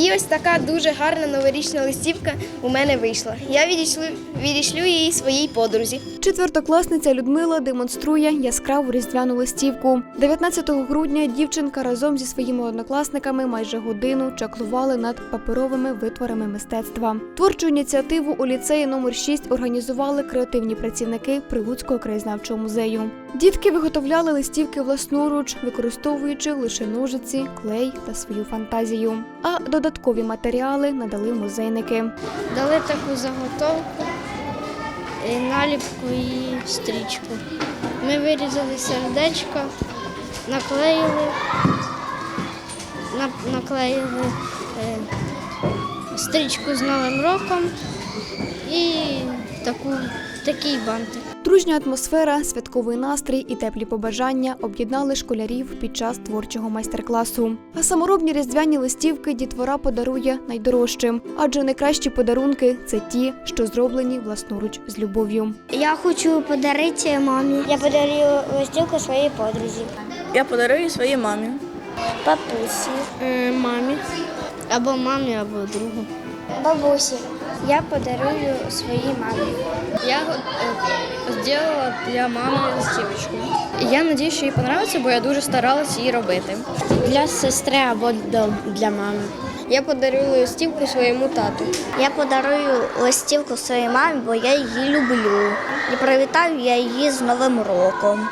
І ось така дуже гарна новорічна листівка у мене вийшла. Я відійшлю, відійшлю її своїй подрузі. Четвертокласниця Людмила демонструє яскраву різдвяну листівку. 19 грудня дівчинка разом зі своїми однокласниками майже годину чаклували над паперовими витворами мистецтва. Творчу ініціативу у ліцеї номер 6 організували креативні працівники Прилуцького краєзнавчого музею. Дітки виготовляли листівки власноруч, використовуючи лише ножиці, клей та свою фантазію. А додаткові матеріали надали музейники. Дали таку заготовку, наліпку і стрічку. Ми вирізали сердечко, наклеїли, наклеїли е, стрічку з Новим роком і таку, такий бантик. Дружня атмосфера, святковий настрій і теплі побажання об'єднали школярів під час творчого майстер-класу. А саморобні різдвяні листівки дітвора подарує найдорожчим, адже найкращі подарунки це ті, що зроблені власноруч з любов'ю. Я хочу подарити мамі. Я подарую листівку своїй подрузі. Я подарую своїй мамі. Папусі. мамі. Або мамі, або другу. Бабусі. Я подарую своїй мамі. Я зробила для мами листівочку. Я сподіваюся, що їй подобається, бо я дуже старалась її робити. Для сестри або для мами. Я подарую листівку своєму тату. Я подарую листівку своїй мамі, бо я її люблю. І привітаю я її з Новим роком.